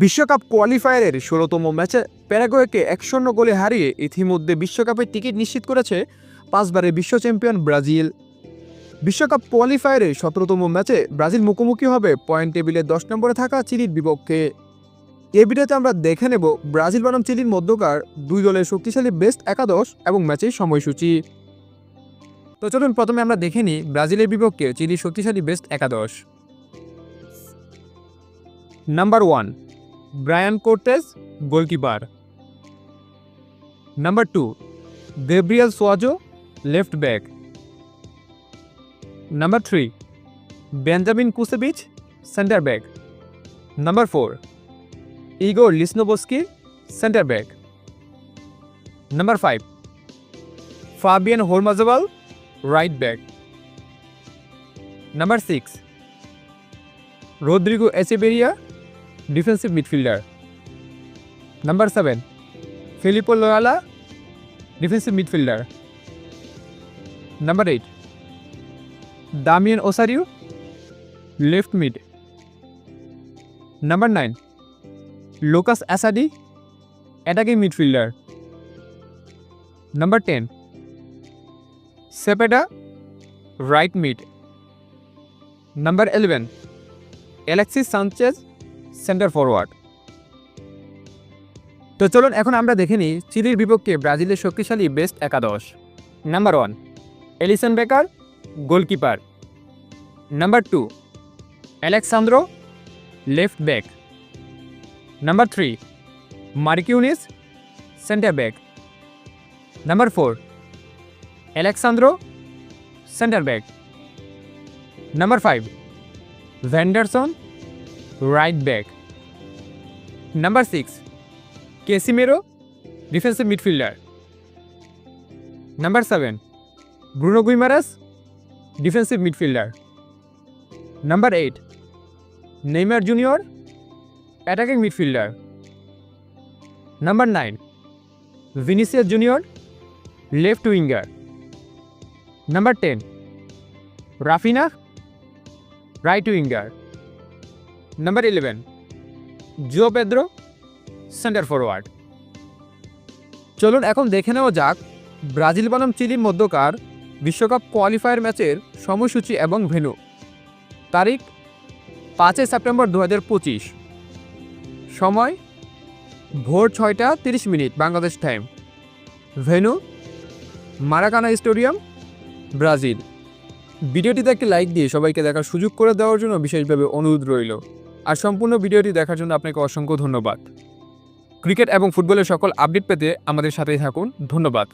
বিশ্বকাপ কোয়ালিফায়ারের ষোলোতম ম্যাচে প্যারাগুয়েকে এক গোলে হারিয়ে ইতিমধ্যে বিশ্বকাপের টিকিট নিশ্চিত করেছে পাঁচবারের বিশ্ব চ্যাম্পিয়ন ব্রাজিল। বিশ্বকাপ কোয়ালিফায়ারের সতেরোতম ম্যাচে ব্রাজিল মুখোমুখি হবে পয়েন্ট টেবিলে দশ নম্বরে থাকা চিলির বিপক্ষে। এই ভিডিওতে আমরা দেখে নেব ব্রাজিল বনাম চিলির মধ্যকার দুই দলের শক্তিশালী বেস্ট একাদশ এবং ম্যাচের সময়সূচি। তো চলুন প্রথমে আমরা দেখে নিই ব্রাজিলের বিপক্ষে চিলির শক্তিশালী বেস্ট একাদশ। Number one Bryan Cortes, goalkeeper. Number two, Gabriel Suazo, left back. Number three, Benjamin Kuscevic, centre back. Number four, Igor Lichnovsky centre back. Number five, Fabian Hormazabal right back. Number six, Rodrigo Echeverria defensive midfielder number seven Felipe Loyola defensive midfielder number eight Damian Osorio left mid number nine Lucas Assadi attacking midfielder number ten Cepeda right mid number eleven Alexis Sanchez centre forward. তো চলুন এখন আমরা দেখে নিই চিলির বিপক্ষে ব্রাজিলের শক্তিশালী বেস্ট একাদশ। Number one, Alisson Becker, goalkeeper. Number two Alex Sandro left back. Number three Marquinhos centre back. Number four Alexsandro centre back. Number five, Vanderson right back number six Casemiro defensive midfielder number seven Bruno Guimaraes defensive midfielder number eight Neymar junior attacking midfielder number nine Vinicius junior left winger number ten Raphinha right winger number eleven Joao Pedro centre forward চলুন এখন দেখে নেওয়া যাক Brazil বনাম চিলির মধ্যকার বিশ্বকাপ qualifier ম্যাচের সময়সূচি এবং ভেন্যু। তারিখ পাঁচই সেপ্টেম্বর দু সময় ভোর ছয়টা তিরিশ minute Bangladesh time venue Maracana stadium, Brazil. ভিডিওটিতে একটি লাইক দিয়ে সবাইকে দেখার সুযোগ করে দেওয়ার জন্য বিশেষভাবে অনুরোধ রইল। আর সম্পূর্ণ ভিডিওটি দেখার জন্য আপনাকে অসংখ্য ধন্যবাদ। ক্রিকেট এবং ফুটবলের সকল আপডেট পেতে আমাদের সাথেই থাকুন। ধন্যবাদ।